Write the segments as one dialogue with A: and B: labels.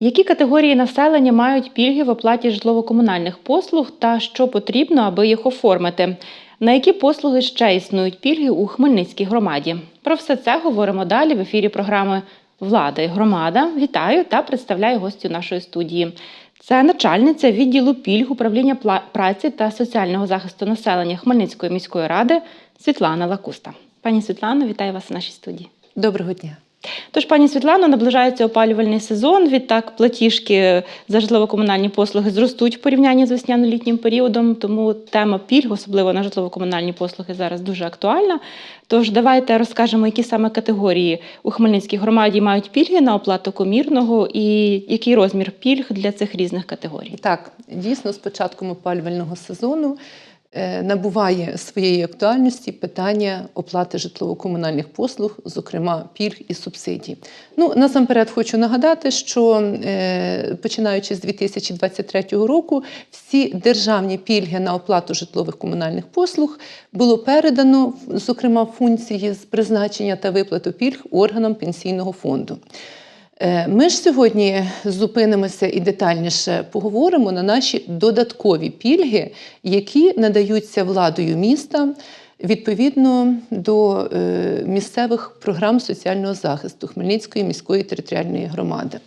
A: Які категорії населення мають пільги в оплаті житлово-комунальних послуг та що потрібно, аби їх оформити? На які послуги ще існують пільги у Хмельницькій громаді? Про все це говоримо далі в ефірі програми Влада і громада. Вітаю та представляю гостю нашої студії. Це начальниця відділу пільг управління праці та соціального захисту населення Хмельницької міської ради Світлана Лакуста. Пані Світлано, вітаю вас у нашій студії.
B: Доброго дня.
A: Тож, пані Світлано, наближається опалювальний сезон. Відтак, платіжки за житлово-комунальні послуги зростуть в порівнянні з весняно-літнім періодом. Тому тема пільг, особливо на житлово-комунальні послуги, зараз дуже актуальна. Тож давайте розкажемо, які саме категорії у Хмельницькій громаді мають пільги на оплату комірного і який розмір пільг для цих різних категорій.
B: Так, дійсно, з початком опалювального сезону набуває своєї актуальності питання оплати житлово-комунальних послуг, зокрема пільг і субсидій. Ну, насамперед хочу нагадати, що е, починаючи з 2023 року, всі державні пільги на оплату житлових комунальних послуг було передано, зокрема, функції з призначення та виплату пільг органам пенсійного фонду. Е, Ми ж сьогодні зупинимося і детальніше поговоримо на наші додаткові пільги, які надаються владою міста відповідно до е, місцевих програм соціального захисту Хмельницької міської територіальної громади.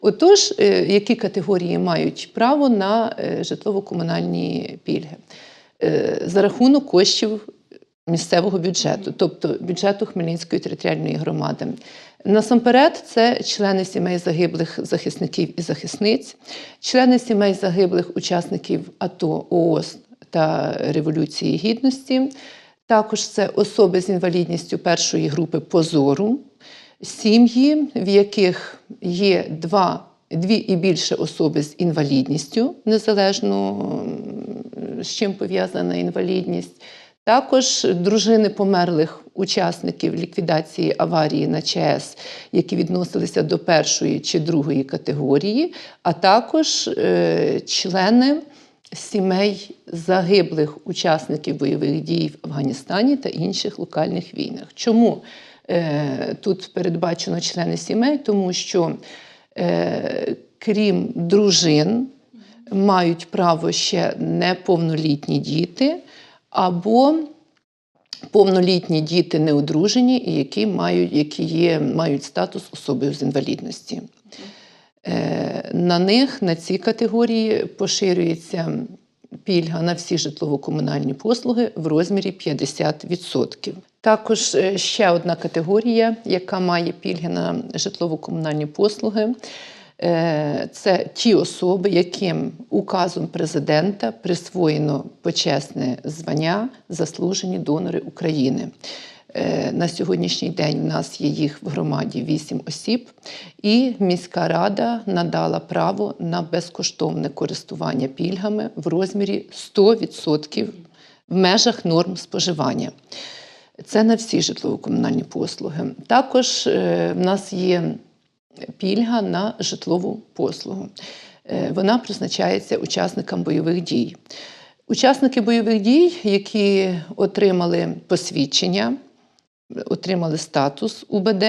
B: Отож, е, які категорії мають право на житлово-комунальні пільги? За рахунок коштів місцевого бюджету, тобто бюджету Хмельницької територіальної громади. Насамперед, це члени сімей загиблих захисників і захисниць, члени сімей загиблих учасників АТО, ООС та Революції Гідності. Також це особи з інвалідністю першої групи позору, сім'ї, в яких є два, дві і більше особи з інвалідністю, незалежно з чим пов'язана інвалідність. Також дружини померлих учасників ліквідації аварії на ЧАЕС, які відносилися до першої чи другої категорії, а також е, члени сімей загиблих учасників бойових дій в Афганістані та інших локальних війнах. Чому е, тут передбачено члени сімей? Тому що е, крім дружин, мають право ще неповнолітні діти або повнолітні діти неодружені, і які мають, які є, мають статус особи з інвалідності. Е, На них, на ці категорії, поширюється пільга на всі житлово-комунальні послуги в розмірі 50%. Також е, ще одна категорія, яка має пільги на житлово-комунальні послуги. Е, Це ті особи, яким указом президента присвоєно почесне звання заслужені донори України. Е, На сьогоднішній день в нас є їх в громаді 8 осіб, і міська рада надала право на безкоштовне користування пільгами в розмірі 100% в межах норм споживання. Це на всі житлово-комунальні послуги. Також е, в нас є пільга на житлову послугу. Е, Вона призначається учасникам бойових дій. Учасники бойових дій, які отримали посвідчення, отримали статус УБД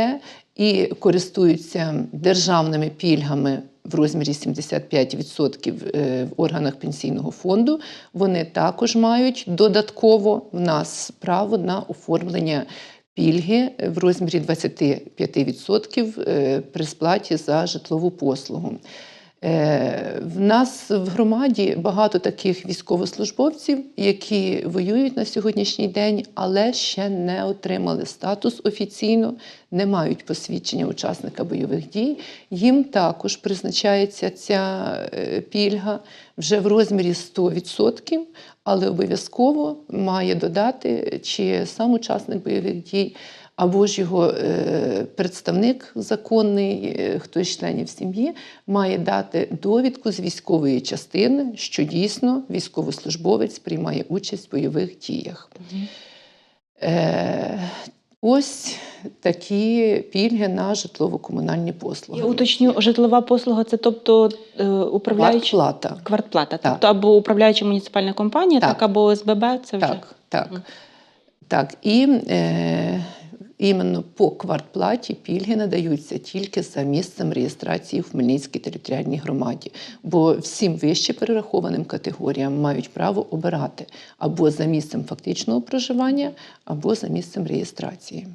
B: і користуються державними пільгами в розмірі 75% е, в органах пенсійного фонду, вони також мають додатково в нас право на оформлення пільги в розмірі 25% е, при сплаті за житлову послугу. Е, В нас в громаді багато таких військовослужбовців, які воюють на сьогоднішній день, але ще не отримали статус офіційно, не мають посвідчення учасника бойових дій. Їм також призначається ця е, пільга вже в розмірі 100%, але обов'язково має додати, чи сам учасник бойових дій, або ж його е, представник законний, е, хтось з членів сім'ї, має дати довідку з військової частини, що дійсно військовослужбовець приймає участь в бойових діях. Е, ось такі пільги на житлово-комунальні послуги.
A: Я уточню, житлова послуга це тобто управляюча
B: Квартплата.
A: квартплата,
B: Так.
A: тобто або управляюча муніципальна компанія, так,
B: Так.
A: або ОСББ, це вже
B: Так, так.
A: Мгм.
B: Так, і е, іменно по квартплаті пільги надаються тільки за місцем реєстрації в Хмельницькій територіальній громаді, бо всім вище перерахованим категоріям мають право обирати або за місцем фактичного проживання, або за місцем реєстрації.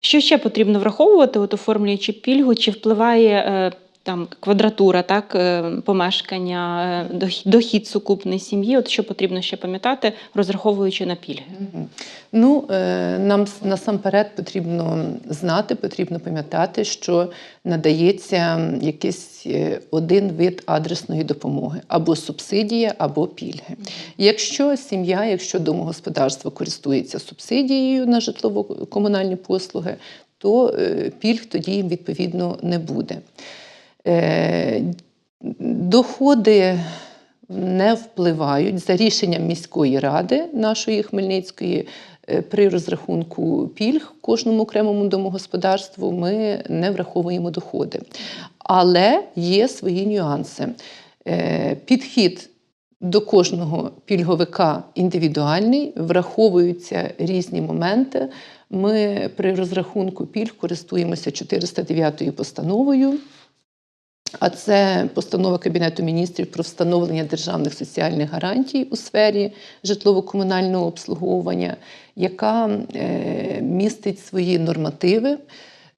A: Що ще потрібно враховувати, от оформлюючи пільгу, чи впливає е, там квадратура, так, е, помешкання, е, дохід, сукупний сім'ї? От що потрібно ще пам'ятати, розраховуючи на пільги?
B: Ну, е, нам насамперед потрібно знати, потрібно пам'ятати, що надається якийсь один вид адресної допомоги або субсидія, або пільги. Якщо сім'я, якщо домогосподарство користується субсидією на житлово-комунальні послуги, то пільг тоді їм відповідно не буде. Е, Доходи не впливають за рішенням міської ради нашої Хмельницької. е, При розрахунку пільг кожному окремому домогосподарству ми не враховуємо доходи. Але є свої нюанси. Е, Підхід до кожного пільговика індивідуальний, враховуються різні моменти. Ми при розрахунку пільг користуємося 409 постановою. А це постанова Кабінету міністрів про встановлення державних соціальних гарантій у сфері житлово-комунального обслуговування, яка е, містить свої нормативи,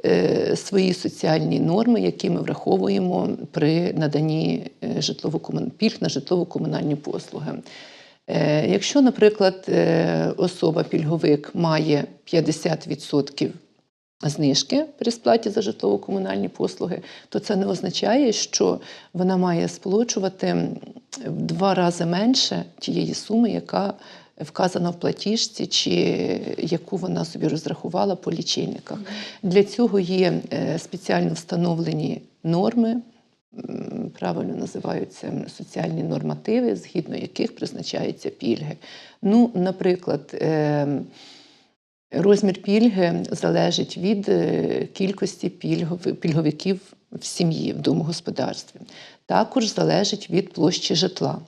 B: е, свої соціальні норми, які ми враховуємо при наданні е, житлово-комун- пільг на житлово-комунальні послуги. Якщо, наприклад, е, особа пільговик має 50% знижки при сплаті за житлово-комунальні послуги, то це не означає, що вона має сплачувати в два рази менше тієї суми, яка вказана в платіжці, чи яку вона собі розрахувала по лічильниках. Для цього є е, спеціально встановлені норми. Правильно називаються соціальні нормативи, згідно яких призначаються пільги. Ну, наприклад, ем, Розмір пільги залежить від е, кількості пільгов- пільговиків в сім'ї, в домогосподарстві. Також залежить від площі житла.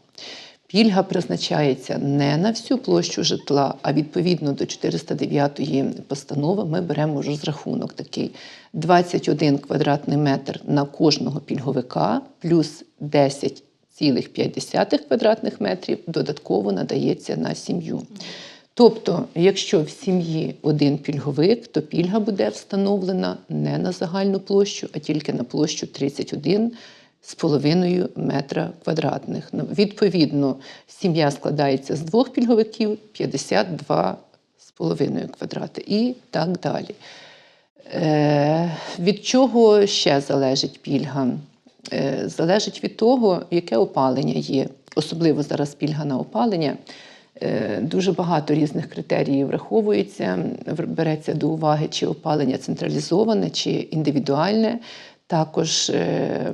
B: Пільга призначається не на всю площу житла, а відповідно до 409 постанови ми беремо розрахунок такий: 21 квадратний метр на кожного пільговика плюс 10,5 квадратних метрів додатково надається на сім'ю. Тобто, якщо в сім'ї один пільговик, то пільга буде встановлена не на загальну площу, а тільки на площу 31 з половиною метра квадратних. Ну, відповідно, сім'я складається з двох пільговиків 52 з половиною квадрати і так далі. Е, від чого ще залежить пільга? Е, залежить від того, яке опалення є. Особливо зараз пільга на опалення. Е, Дуже багато різних критеріїв враховується, береться до уваги, чи опалення централізоване, чи індивідуальне. Також е,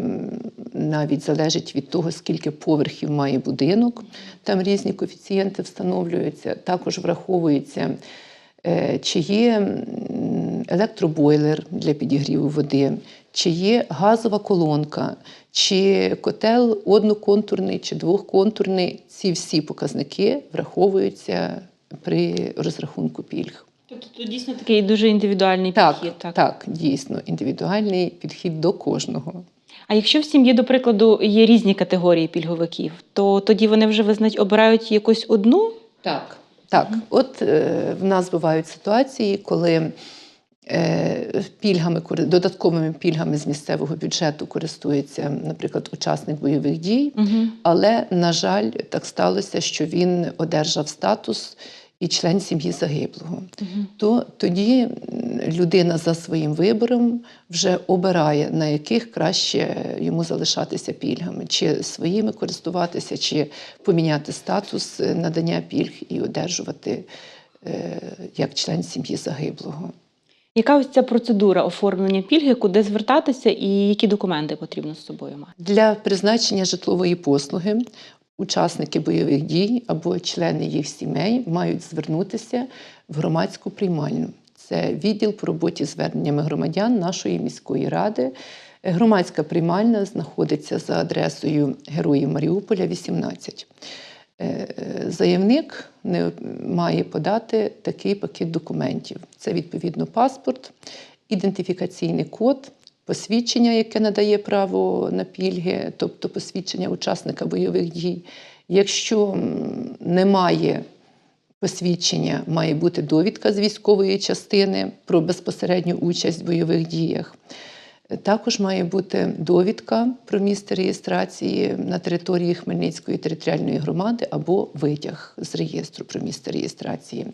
B: навіть залежить від того, скільки поверхів має будинок. Там різні коефіцієнти встановлюються. Також враховується, е, чи є електробойлер для підігріву води, чи є газова колонка, чи котел одноконтурний чи двохконтурний. Ці всі показники враховуються при розрахунку пільг.
A: Тобто тут дійсно такий дуже індивідуальний
B: Так,
A: підхід.
B: так, дійсно, індивідуальний підхід до кожного.
A: А якщо в сім'ї, до прикладу, є різні категорії пільговиків, то тоді вони вже визнають, обирають якусь одну.
B: Так. Так, от е, в нас бувають ситуації, коли пільгами, кори- додатковими пільгами з місцевого бюджету користується, наприклад, учасник бойових дій,
A: Угу.
B: але, на жаль, так сталося, що він одержав статус і член сім'ї загиблого. То тоді людина за своїм вибором вже обирає, на яких краще йому залишатися пільгами, чи своїми користуватися, чи поміняти статус е, надання пільг і одержувати е, як член сім'ї загиблого.
A: Яка ось ця процедура оформлення пільги, куди звертатися і які документи потрібно з собою мати?
B: Для призначення житлової послуги учасники бойових дій або члени їх сімей мають звернутися в громадську приймальну. Це відділ по роботі з зверненнями громадян нашої міської ради. Громадська приймальна знаходиться за адресою Героїв Маріуполя, 18. Е, Заявник не має подати такий пакет документів. Це відповідно паспорт, ідентифікаційний код, посвідчення, яке надає право на пільги, тобто посвідчення учасника бойових дій. Якщо немає посвідчення, має бути довідка з військової частини про безпосередню участь в бойових діях. Також має бути довідка про місце реєстрації на території Хмельницької територіальної громади або витяг з реєстру про місце реєстрації.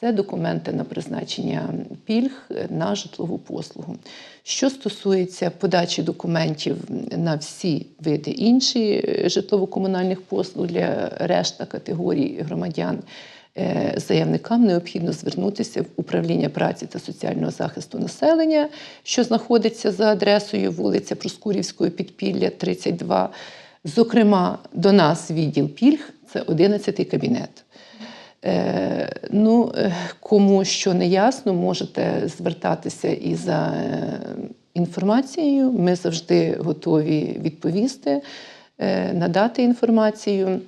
B: Це документи на призначення пільг на житлову послугу. Що стосується подачі документів на всі види інші е, житлово-комунальних послуг для решта категорій громадян, заявникам необхідно звернутися в управління праці та соціального захисту населення, що знаходиться за адресою вулиця Проскурівської підпілля, 32. Зокрема, до нас відділ пільг це 11 кабінет. Е, ну, е, кому що не ясно, можете звертатися і за е, інформацією. Ми завжди готові відповісти, е, надати інформацію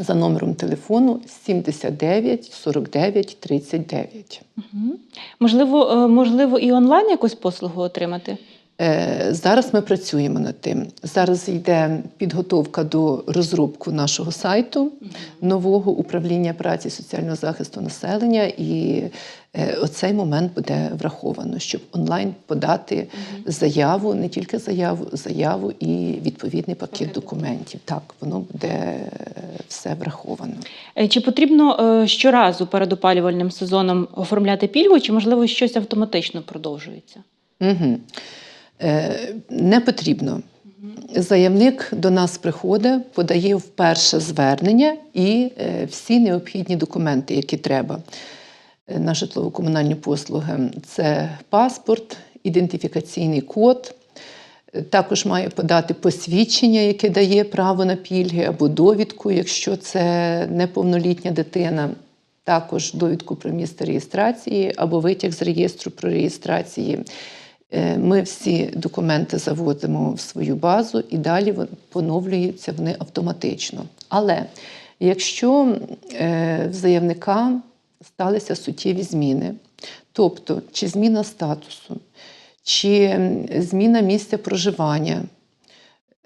B: за номером телефону 79 49 39.
A: Угу. Можливо, е, можливо, і онлайн якусь послугу отримати?
B: Е, Зараз ми працюємо над тим. Зараз йде підготовка до розробку нашого сайту, нового управління праці соціального захисту населення. І оцей момент буде враховано, щоб онлайн подати заяву, не тільки заяву, заяву і відповідний пакет документів. Так, воно буде е, все враховано.
A: Е, Чи потрібно е, щоразу перед опалювальним сезоном оформляти пільгу, чи можливо щось автоматично продовжується?
B: Угу. Е, не потрібно. Заявник до нас приходить, подає вперше звернення і е, всі необхідні документи, які треба е, на житлово-комунальні послуги. Це паспорт, ідентифікаційний код. Е, Також має подати посвідчення, яке дає право на пільги, або довідку, якщо це неповнолітня дитина. Також довідку про місце реєстрації або витяг з реєстру про реєстрації. Е, Ми всі документи заводимо в свою базу і далі поновлюються вони автоматично. Але якщо е, в заявника сталися суттєві зміни, тобто чи зміна статусу, чи зміна місця проживання,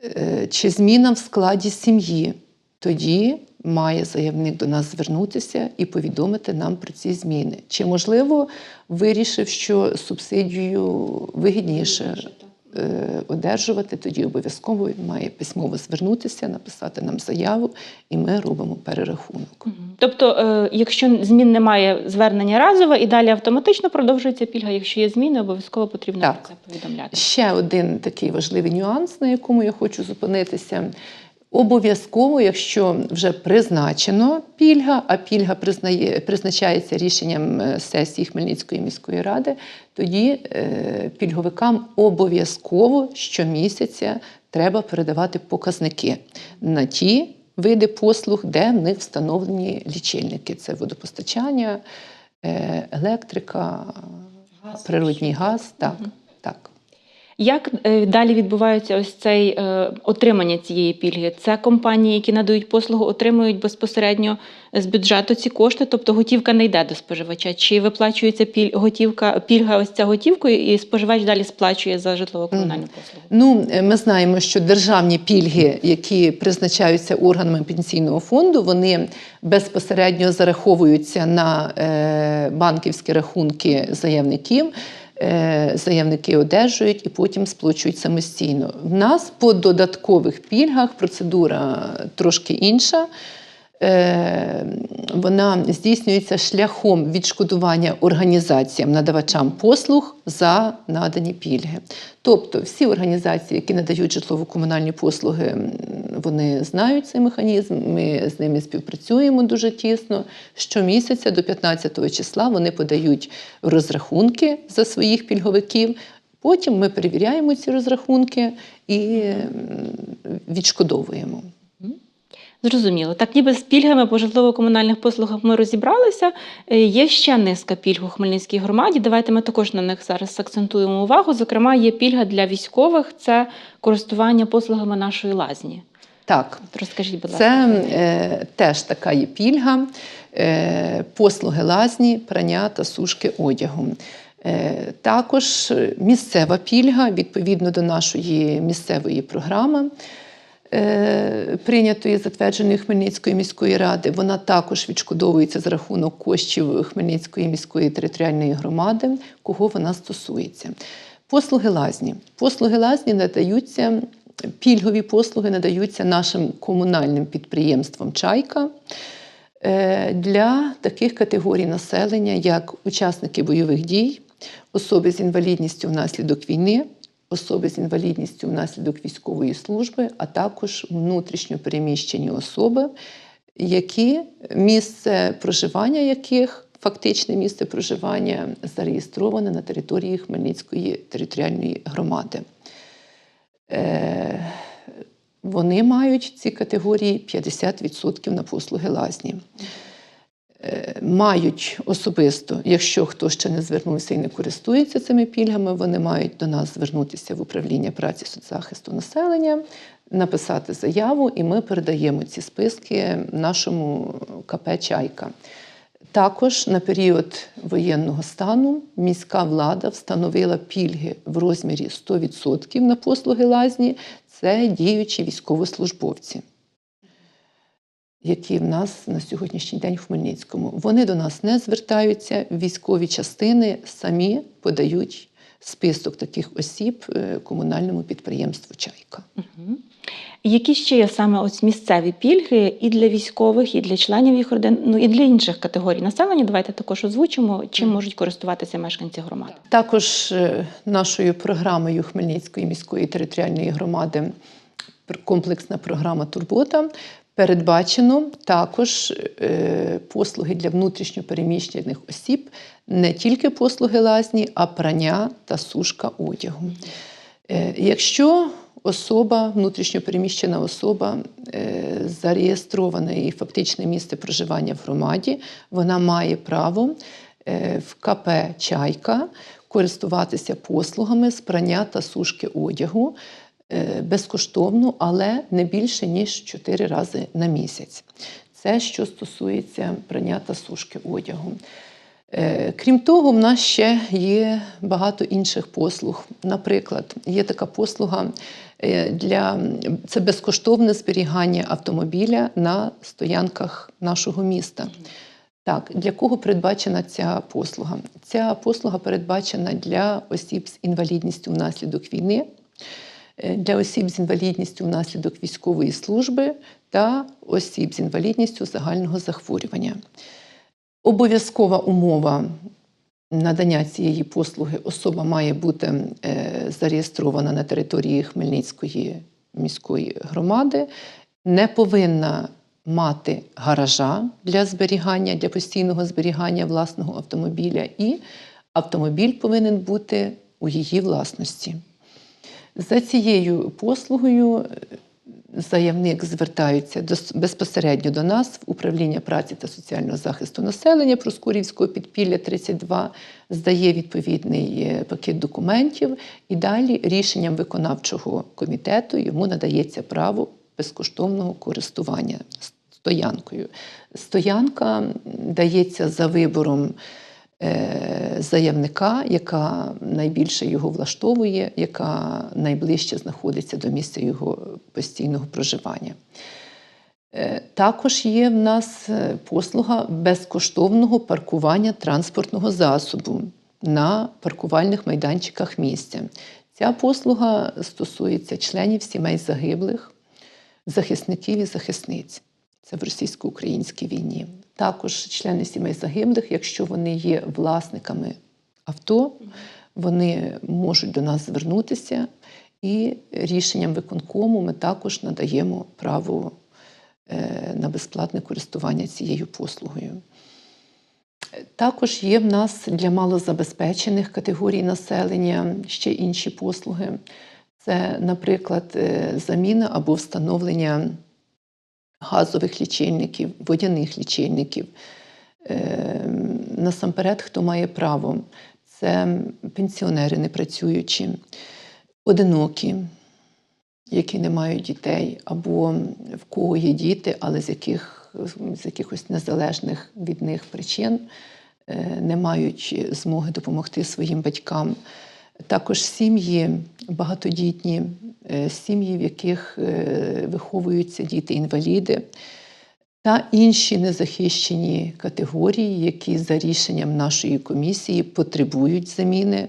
B: е, чи зміна в складі сім'ї, тоді має заявник до нас звернутися і повідомити нам про ці зміни. Чи можливо вирішив, що субсидію вигідніше одержувати, тоді обов'язково він має письмово звернутися, написати нам заяву, і ми робимо перерахунок.
A: Тобто, е, якщо змін немає, звернення разове і далі автоматично продовжується пільга. Якщо є зміни, обов'язково потрібно
B: Так.
A: про це повідомляти.
B: Ще один такий важливий нюанс, на якому я хочу зупинитися. Обов'язково, якщо вже призначено пільга, а пільга признає, призначається рішенням е, сесії Хмельницької міської ради, тоді е, пільговикам обов'язково щомісяця треба передавати показники на ті види послуг, де в них встановлені лічильники. Це водопостачання, е, електрика, природній газ. Так, так.
A: Як е, далі відбувається ось цей е, отримання цієї пільги? Це компанії, які надають послугу, отримують безпосередньо з бюджету ці кошти, тобто готівка не йде до споживача. Чи виплачується піль, готівка, пільга ось ця готівкою, і споживач далі сплачує за житлово-комунальну послугу?
B: Ну, е, ми знаємо, що державні пільги, які призначаються органами пенсійного фонду, вони безпосередньо зараховуються на банківські рахунки заявників. Е, Заявники одержують і потім сплачують самостійно. В нас по додаткових пільгах процедура трошки інша. Е, Вона здійснюється шляхом відшкодування організаціям, надавачам послуг за надані пільги. Тобто всі організації, які надають житлово-комунальні послуги, вони знають цей механізм. Ми з ними співпрацюємо дуже тісно. Щомісяця до 15 числа вони подають розрахунки за своїх пільговиків. Потім ми перевіряємо ці розрахунки і відшкодовуємо.
A: Зрозуміло. Так, ніби з пільгами по житлово-комунальних послугах ми розібралися. Е, Є ще низка пільг у Хмельницькій громаді. Давайте ми також на них зараз акцентуємо увагу. Зокрема, є пільга для військових це користування послугами нашої лазні.
B: Так,
A: Розкажіть, будь ласка.
B: це е, теж така є пільга, е, послуги лазні, прання та сушки одягу. Е, також місцева пільга відповідно до нашої місцевої програми. Е, Прийнятої затвердженої Хмельницької міської ради, вона також відшкодовується за рахунок коштів Хмельницької міської територіальної громади, кого вона стосується. Послуги лазні. Послуги лазні надаються, пільгові послуги надаються нашим комунальним підприємствам Чайка е, для таких категорій населення, як учасники бойових дій, особи з інвалідністю внаслідок війни, особи з інвалідністю внаслідок військової служби, а також внутрішньо переміщені особи, які місце проживання яких фактичне місце проживання зареєстроване на території Хмельницької територіальної громади. Е, Вони мають ці категорії 50% на послуги лазні. Е, Мають особисто, якщо хто ще не звернувся і не користується цими пільгами, вони мають до нас звернутися в управління праці соцзахисту населення, написати заяву, і ми передаємо ці списки нашому КП Чайка. Також на період воєнного стану міська влада встановила пільги в розмірі 100% на послуги лазні. Це діючі військовослужбовці, які в нас на сьогоднішній день в Хмельницькому. Вони до нас не звертаються. Військові частини самі подають список таких осіб е, комунальному підприємству Чайка.
A: Які ще є саме ось місцеві пільги і для військових, і для членів їх родин, ну і для інших категорій населення? Давайте також озвучимо, чим можуть користуватися мешканці громади.
B: Також е, нашою програмою Хмельницької міської територіальної громади комплексна програма Турбота передбачено також е, послуги для внутрішньо переміщених осіб, не тільки послуги лазні, а прання та сушка одягу. Е, Якщо особа, внутрішньо переміщена особа, е, зареєстрована і фактичне місце проживання в громаді, вона має право в КП Чайка користуватися послугами з прання та сушки одягу безкоштовно, але не більше ніж 4 рази на місяць. Це що стосується прання та сушки одягу. Е, Крім того, в нас ще є багато інших послуг. Наприклад, є така послуга е, для це безкоштовне зберігання автомобіля на стоянках нашого міста. Так, для кого передбачена ця послуга? Ця послуга передбачена для осіб з інвалідністю внаслідок війни, е, для осіб з інвалідністю внаслідок військової служби та осіб з інвалідністю загального захворювання. Обов'язкова умова надання цієї послуги особа має бути е, зареєстрована на території Хмельницької міської громади, не повинна мати гаража для зберігання, для постійного зберігання власного автомобіля, і автомобіль повинен бути у її власності. За цією послугою е, заявник звертається до, безпосередньо до нас в управління праці та соціального захисту населення Проскурівського підпілля 32, здає відповідний е, пакет документів, і далі рішенням виконавчого комітету йому надається право безкоштовного користування стоянкою. Стоянка дається за вибором заявника, яка найбільше його влаштовує, яка найближче знаходиться до місця його постійного проживання. Е, Також є в нас е, послуга безкоштовного паркування транспортного засобу на паркувальних майданчиках місця. Ця послуга стосується членів сімей загиблих, захисників і захисниць. Це в російсько-українській війні. Також члени сімей загиблих, якщо вони є власниками авто, вони можуть до нас звернутися, і рішенням виконкому ми також надаємо право е, на безплатне користування цією послугою. Також є в нас для малозабезпечених категорій населення ще інші послуги. Це, наприклад, е, заміна або встановлення газових лічильників, водяних лічильників. Е, Насамперед, хто має право, це пенсіонери непрацюючі, одинокі, які не мають дітей, або в кого є діти, але з, яких, з якихось незалежних від них причин е, не мають змоги допомогти своїм батькам. Також сім'ї багатодітні, е, сім'ї, в яких е, виховуються діти-інваліди, та інші незахищені категорії, які за рішенням нашої комісії потребують заміни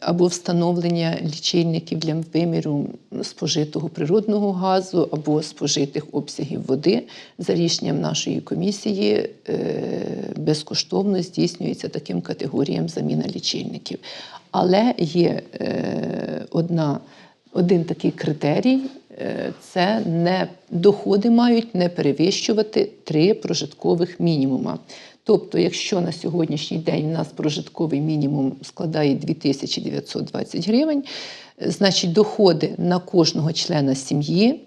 B: або встановлення лічильників для виміру спожитого природного газу або спожитих обсягів води. За рішенням нашої комісії е, безкоштовно здійснюється таким категоріям заміна лічильників. Але є е, одна, один такий критерій. е, Це не доходи мають не перевищувати три прожиткових мінімума. Тобто, якщо на сьогоднішній день у нас прожитковий мінімум складає 2920 гривень, е, значить доходи на кожного члена сім'ї,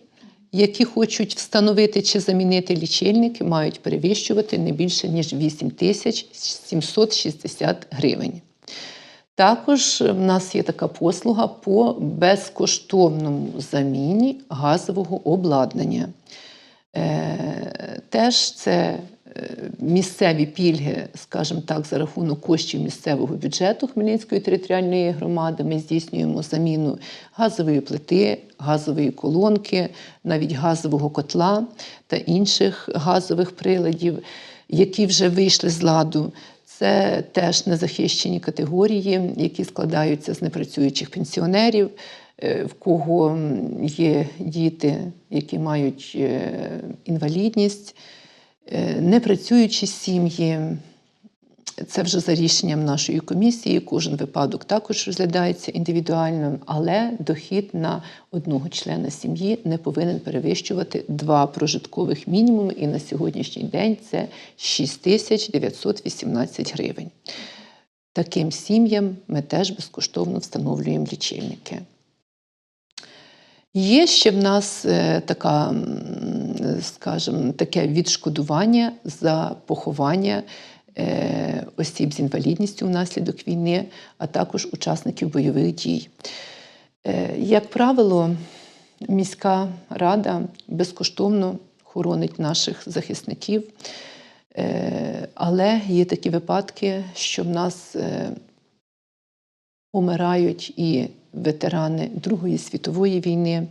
B: які хочуть встановити чи замінити лічильники, мають перевищувати не більше ніж 8760 гривень. Також в нас є така послуга по безкоштовному заміні газового обладнання. Е, Теж це е, місцеві пільги, скажімо так, за рахунок коштів місцевого бюджету Хмельницької територіальної громади. Ми здійснюємо заміну газової плити, газової колонки, навіть газового котла та інших газових приладів, які вже вийшли з ладу. Це теж незахищені категорії, які складаються з непрацюючих пенсіонерів, е, в кого є діти, які мають е, інвалідність, е, непрацюючі сім'ї. Це вже за рішенням нашої комісії. Кожен випадок також розглядається індивідуально, але дохід на одного члена сім'ї не повинен перевищувати два прожиткових мінімуми. І на сьогоднішній день це 6918 гривень. Таким сім'ям ми теж безкоштовно встановлюємо лічильники. Є ще в нас е, така, скажімо, таке відшкодування за поховання осіб з інвалідністю внаслідок війни, а також учасників бойових дій. Е, Як правило, міська рада безкоштовно хоронить наших захисників, Е, але є такі випадки, що в нас е, помирають і ветерани Другої світової війни, е,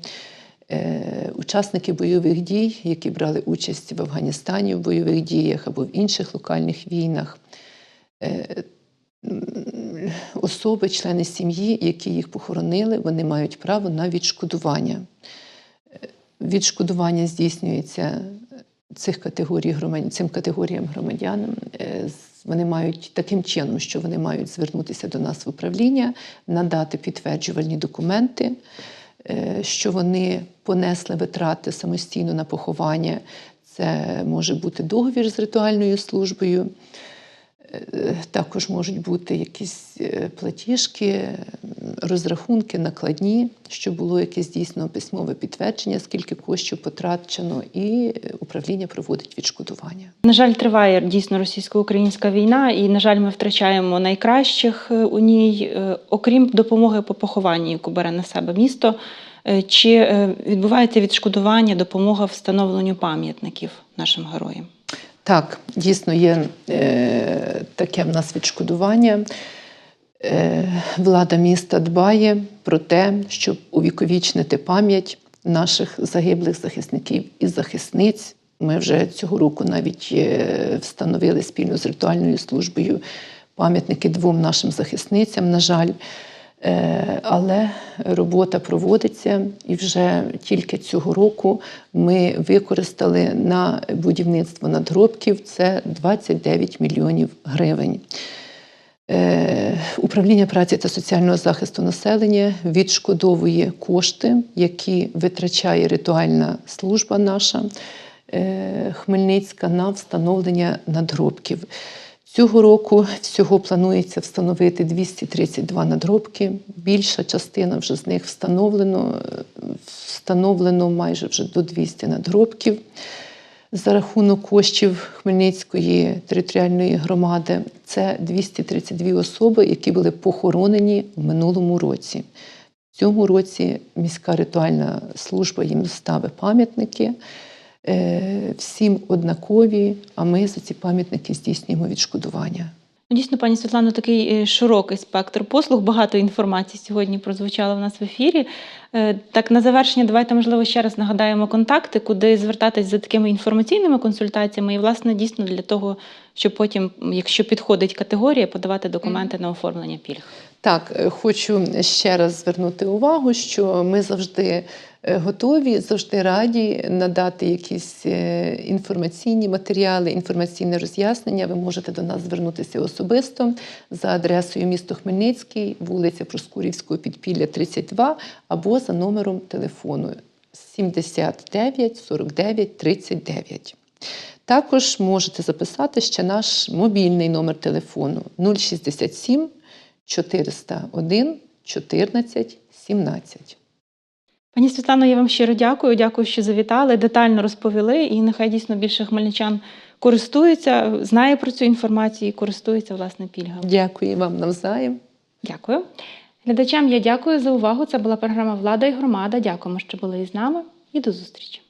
B: учасники бойових дій, які брали участь в Афганістані в бойових діях або в інших локальних війнах. Е, Особи, члени сім'ї, які їх похоронили, вони мають право на відшкодування. Е, Відшкодування здійснюється цих категорій громадян, цим категоріям громадян. е, Вони мають таким чином, що вони мають звернутися до нас в управління, надати підтверджувальні документи, е, що вони понесли витрати самостійно на поховання. Це може бути договір з ритуальною службою. Також можуть бути якісь е, платіжки, розрахунки, накладні, щоб було якесь дійсно письмове підтвердження, скільки коштів потрачено, і управління проводить відшкодування.
A: На жаль, триває дійсно російсько-українська війна, і на жаль, ми втрачаємо найкращих е, у ній, Е, окрім допомоги по похованню, яку бере на себе місто. Чи відбувається відшкодування, допомога встановленню пам'ятників нашим героям?
B: Так, дійсно є е, таке в нас відшкодування. Е, влада міста дбає про те, щоб увіковічнити пам'ять наших загиблих захисників і захисниць. Ми вже цього року навіть е, встановили спільно з ритуальною службою пам'ятники двом нашим захисницям, на жаль. Е, Але робота проводиться, і вже тільки цього року ми використали на будівництво надгробків це 29 мільйонів гривень. Е, Управління праці та соціального захисту населення відшкодовує кошти, які витрачає ритуальна служба наша е, Хмельницька на встановлення надгробків. Цього року всього планується встановити 232 надгробки. Більша частина вже з них встановлено. Встановлено майже вже до 200 надгробків за рахунок коштів Хмельницької територіальної громади. Це 232 особи, які були похоронені в минулому році. В цьому році міська ритуальна служба їм ставить пам'ятники. Е, Всім однакові, а ми за ці пам'ятники здійснюємо відшкодування.
A: Ну, Дійсно, пані Світлано, такий е, широкий спектр послуг. Багато інформації сьогодні прозвучало в нас в ефірі. Е, Так, на завершення, давайте, можливо, ще раз нагадаємо контакти, куди звертатись за такими інформаційними консультаціями, і, власне, дійсно для того, щоб потім, якщо підходить категорія, подавати документи на оформлення пільг.
B: Так, е, хочу ще раз звернути увагу, що ми завжди е, готові, завжди раді надати якісь е, інформаційні матеріали, інформаційне роз'яснення. Ви можете до нас звернутися особисто за адресою місто Хмельницький, вулиця Проскурівського підпілля 32 або за номером телефону 79 49 39. Також можете записати ще наш мобільний номер телефону 067 401 14 17.
A: Пані Світлано, я вам щиро дякую. Дякую, що завітали, детально розповіли. І нехай дійсно більше хмельничан користуються, знає про цю інформацію і користується власне пільгами.
B: Дякую вам навзаєм.
A: Дякую. Глядачам я дякую за увагу. Це була програма Влада і громада. Дякуємо, що були із нами, і до зустрічі.